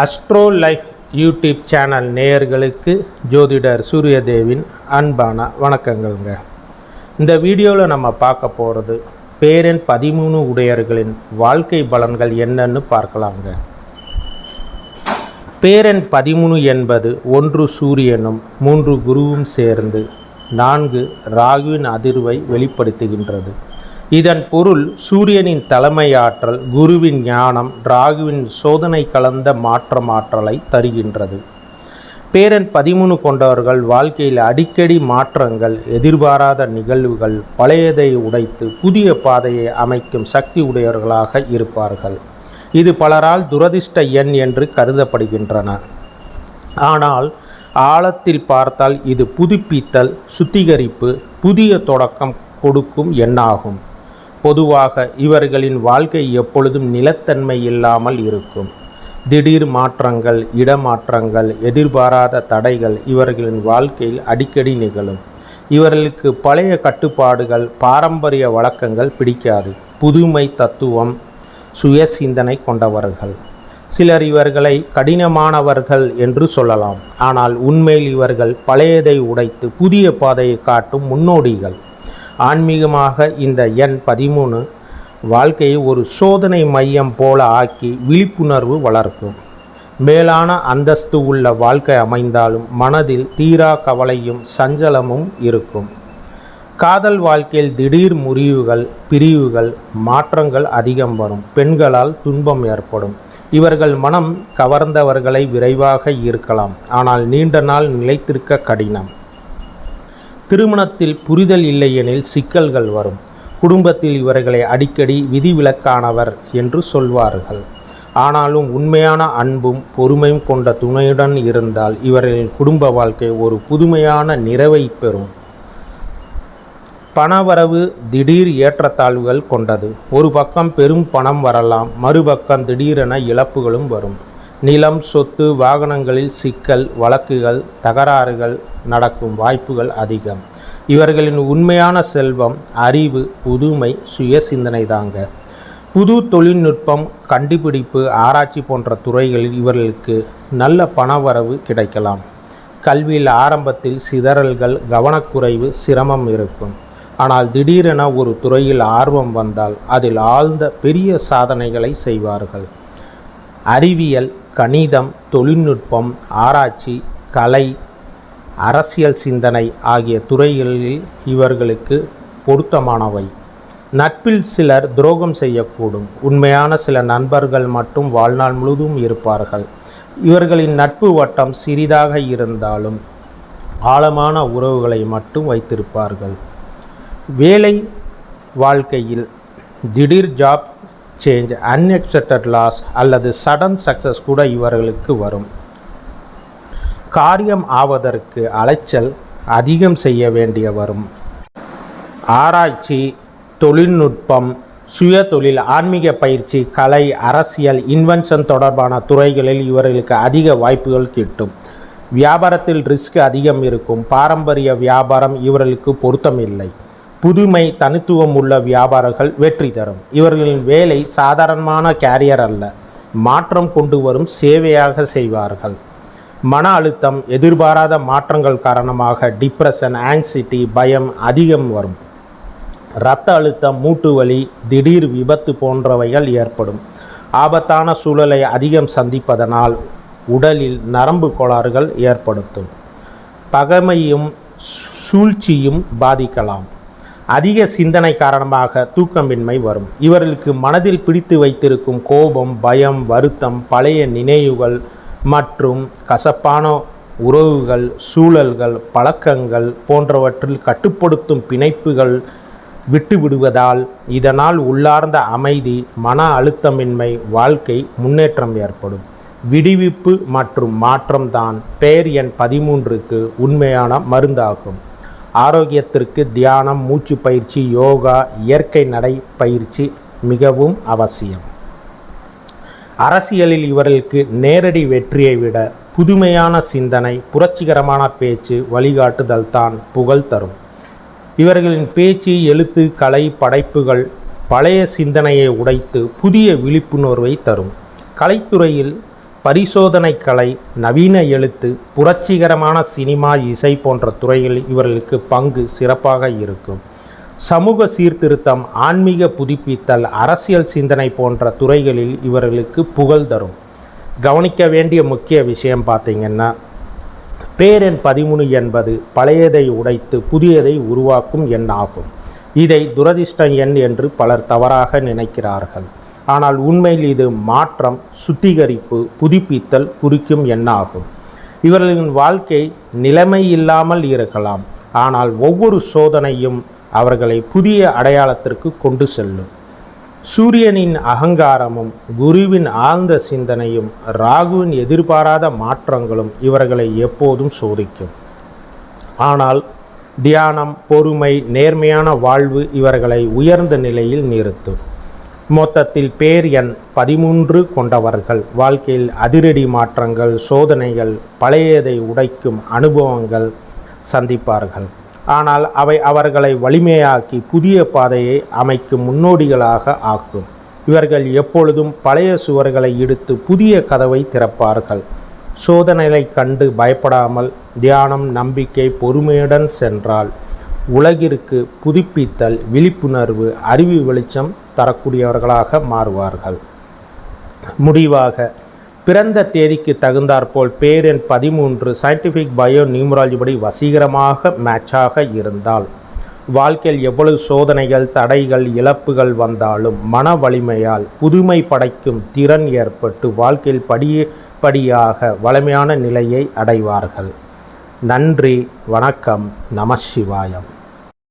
Astro life YouTube channel நேயர்களுக்கு ஜோதிடர் சூரியதேவின் அன்பான வணக்கங்கள்ங்க. இந்த வீடியோவில் நம்ம பார்க்க போகிறது பேரன் பதிமூணு உடையர்களின் வாழ்க்கை பலன்கள் என்னன்னு பார்க்கலாங்க. பேரன் பதிமூணு என்பது ஒன்று சூரியனும் மூன்று குருவும் சேர்ந்து நான்கு ராகுவின் அதிர்வை வெளிப்படுத்துகின்றது. இதன் பொருள் சூரியனின் தலைமையாற்றல் குருவின் ஞானம் ராகுவின் சோதனை கலந்த மாற்றமாற்றலை தருகின்றது. பேரன் பதிமூணு கொண்டவர்கள் வாழ்க்கையில் அடிக்கடி மாற்றங்கள் எதிர்பாராத நிகழ்வுகள் பழையதை உடைத்து புதிய பாதையை அமைக்கும் சக்தி உடையவர்களாக இருப்பார்கள். இது பலரால் துரதிர்ஷ்ட எண் என்று கருதப்படுகின்றன. ஆனால் ஆழத்தில் பார்த்தால் இது புதுப்பித்தல் சுத்திகரிப்பு புதிய தொடக்கம் கொடுக்கும் எண்ணாகும். பொதுவாக இவர்களின் வாழ்க்கை எப்பொழுதும் நிலத்தன்மை இல்லாமல் இருக்கும். திடீர் மாற்றங்கள் இடமாற்றங்கள் எதிர்பாராத தடைகள் இவர்களின் வாழ்க்கையில் அடிக்கடி நிகழும். இவர்களுக்கு பழைய கட்டுப்பாடுகள் பாரம்பரிய வழக்கங்கள் பிடிக்காது. புதுமை தத்துவம் சுய சிந்தனை கொண்டவர்கள். சிலர் இவர்களை கடினமானவர்கள் என்று சொல்லலாம். ஆனால் உண்மையில் இவர்கள் பழையதை உடைத்து புதிய பாதையை காட்டும் முன்னோடிகள். ஆன்மீகமாக இந்த எண் பதிமூணு வாழ்க்கையை ஒரு சோதனை மையம் போல ஆக்கி விழிப்புணர்வு வளர்க்கும். மேலான அந்தஸ்து உள்ள வாழ்க்கை அமைந்தாலும் மனதில் தீரா கவலையும் சஞ்சலமும் இருக்கும். காதல் வாழ்க்கையில் திடீர் முறிவுகள் பிரிவுகள் மாற்றங்கள் அதிகம் வரும். பெண்களால் துன்பம் ஏற்படும். இவர்கள் மனம் கவர்ந்தவர்களை விரைவாக இருக்கலாம் ஆனால் நீண்ட நாள் நிலைத்திருக்க கடினம். திருமணத்தில் புரிதல் இல்லையெனில் சிக்கல்கள் வரும். குடும்பத்தில் இவர்களை அடிக்கடி விதிவிலக்கானவர் என்று சொல்வார்கள். ஆனாலும் உண்மையான அன்பும் பொறுமையும் கொண்ட துணையுடன் இருந்தால் இவர்களின் குடும்ப வாழ்க்கை ஒரு புதுமையான நிறைவை பெறும். பணவரவு திடீர் ஏற்றத்தாழ்வுகள் கொண்டது. ஒரு பக்கம் பெரும் பணம் வரலாம் மறுபக்கம் திடீரென இழப்புகளும் வரும். நிலம் சொத்து வாகனங்களில் சிக்கல் வழக்குகள் தகராறுகள் நடக்கும் வாய்ப்புகள் அதிகம். இவர்களின் உண்மையான செல்வம் அறிவு புதுமை சுய சிந்தனை தாங்க. புது தொழில்நுட்பம் கண்டுபிடிப்பு ஆராய்ச்சி போன்ற துறைகளில் இவர்களுக்கு நல்ல பணவரவு கிடைக்கலாம். கல்வியில் ஆரம்பத்தில் சிதறல்கள் கவனக்குறைவு சிரமம் இருக்கும். ஆனால் திடீரென ஒரு துறையில் ஆர்வம் வந்தால் அதில் ஆழ்ந்த பெரிய சாதனைகளை செய்வார்கள். அறிவியல் கணிதம் தொழில்நுட்பம் ஆராய்ச்சி கலை அரசியல் சிந்தனை ஆகிய துறைகளில் இவர்களுக்கு பொருத்தமானவை. நட்பில் சிலர் துரோகம் செய்யக்கூடும். உண்மையான சில நண்பர்கள் மட்டும் வாழ்நாள் முழுதும் இருப்பார்கள். இவர்களின் நட்பு வட்டம் சிறிதாக இருந்தாலும் ஆழமான உறவுகளை மட்டும் வைத்திருப்பார்கள். வேலை வாழ்க்கையில் திடீர் ஜாப் சேஞ்ச் அன்எக்ஸ்பெக்டட் லாஸ் அல்லது சடன் சக்சஸ் கூட இவர்களுக்கு வரும். காரியம் ஆவதற்கு அலைச்சல் அதிகம் செய்ய வேண்டிய வரும். ஆராய்ச்சி தொழில்நுட்பம் சுய தொழில் ஆன்மீக பயிற்சி கலை அரசியல் இன்வென்ஷன் தொடர்பான துறைகளில் இவர்களுக்கு அதிக வாய்ப்புகள் கிட்டும். வியாபாரத்தில் ரிஸ்க் அதிகம் இருக்கும். பாரம்பரிய வியாபாரம் இவர்களுக்கு பொருத்தமில்லை. புதுமை தனித்துவம் உள்ள வியாபாரங்கள் வெற்றி தரும். இவர்களின் வேலை சாதாரணமான கேரியர் அல்ல மாற்றம் கொண்டு வரும் சேவையாக செய்வார்கள். மன அழுத்தம் எதிர்பாராத மாற்றங்கள் காரணமாக டிப்ரெஷன் ஆங்ஸைட்டி பயம் அதிகம் வரும். இரத்த அழுத்தம் மூட்டு வலி திடீர் விபத்து போன்றவைகள் ஏற்படும். ஆபத்தான சூழலை அதிகம் சந்திப்பதனால் உடலில் நரம்பு கோளாறுகள் ஏற்படுத்தும். பகமையும் சூழ்ச்சியும் பாதிக்கலாம். அதிக சிந்தனை காரணமாக தூக்கமின்மை வரும். இவர்களுக்கு மனதில் பிடித்து வைத்திருக்கும் கோபம் பயம் வருத்தம் பழைய நினைவுகள் மற்றும் கசப்பான உறவுகள் சூழல்கள் பழக்கங்கள் போன்றவற்றில் கட்டுப்படுத்தும் பிணைப்புகள் விட்டுவிடுவதால் இதனால் உள்ளார்ந்த அமைதி மன அழுத்தமின்மை வாழ்க்கை முன்னேற்றம் ஏற்படும். விடுவிப்பு மற்றும் மாற்றம்தான். பெயர் எண் பதிமூன்றுக்கு உண்மையான மருந்தாகும். ஆரோக்கியத்திற்கு தியானம் மூச்சு பயிற்சி யோகா இயற்கை நடை பயிற்சி மிகவும் அவசியம். அரசியலில் இவர்களுக்கு நேரடி வெற்றியை விட புதுமையான சிந்தனை புரட்சிகரமான பேச்சு வழிகாட்டுதல் தான் புகழ் தரும். இவர்களின் பேச்சு எழுத்து கலை படைப்புகள் பழைய சிந்தனையை உடைத்து புதிய விழிப்புணர்வை தரும். கலைத்துறையில் பரிசோதனை கலை நவீன எழுத்து புரட்சிகரமான சினிமா இசை போன்ற துறைகளில் இவர்களுக்கு பங்கு சிறப்பாக இருக்கும். சமூக சீர்திருத்தம் ஆன்மீக புதுப்பித்தல் அரசியல் சிந்தனை போன்ற துறைகளில் இவர்களுக்கு புகழ் தரும். கவனிக்க வேண்டிய முக்கிய விஷயம் பார்த்தீங்கன்னா பேரெண் பதிமூணு என்பது பழையதை உடைத்து புதியதை உருவாக்கும் எண் ஆகும் இதை துரதிர்ஷ்ட எண் என்று பலர் தவறாக நினைக்கிறார்கள். ஆனால் உண்மையில் இது மாற்றம் சுத்திகரிப்பு புதுப்பித்தல் குறிக்கும் எண்ணாகும். இவர்களின் வாழ்க்கை நிலைமை இல்லாமல் இருக்கலாம். ஆனால் ஒவ்வொரு சோதனையும் அவர்களை புதிய அடையாளத்திற்கு கொண்டு செல்லும். சூரியனின் அகங்காரமும் குருவின் ஆழ்ந்த சிந்தனையும் ராகுவின் எதிர்பாராத மாற்றங்களும் இவர்களை எப்போதும் சோதிக்கும். ஆனால் தியானம் பொறுமை நேர்மையான வாழ்வு இவர்களை உயர்ந்த நிலையில் நிறுத்தும். மொத்தத்தில் பேர் எண் பதிமூன்று கொண்டவர்கள். வாழ்க்கையில் அதிரடி மாற்றங்கள் சோதனைகள் பழையதை உடைக்கும் அனுபவங்கள் சந்திப்பார்கள். ஆனால் அவை அவர்களை வலிமையாக்கி புதிய பாதையை அமைக்கும் முன்னோடிகளாக ஆக்கும். இவர்கள் எப்பொழுதும் பழைய சுவர்களை இடுத்து புதிய கதவை திறப்பார்கள். சோதனைகளை கண்டு பயப்படாமல் தியானம் நம்பிக்கை பொறுமையுடன் சென்றால் உலகிற்கு புதுப்பித்தல் விழிப்புணர்வு அறிவு வெளிச்சம் தரக்கூடியவர்களாக மாறுவார்கள். முடிவாக பிறந்த தேதிக்கு தகுந்தாற்போல் பேரெண் பதிமூன்று சயின்டிஃபிக் பயோ நியூமராலஜி படி வசீகரமாக மேட்சாக இருந்தால் வாழ்க்கையில் எவ்வளவு சோதனைகள் தடைகள் இழப்புகள் வந்தாலும் மன வலிமையால் புதுமை படைக்கும் திறன் ஏற்பட்டு வாழ்க்கையில் படிப்படியாக வலிமையான நிலையை அடைவார்கள். நன்றி வணக்கம் நம சிவாயம்.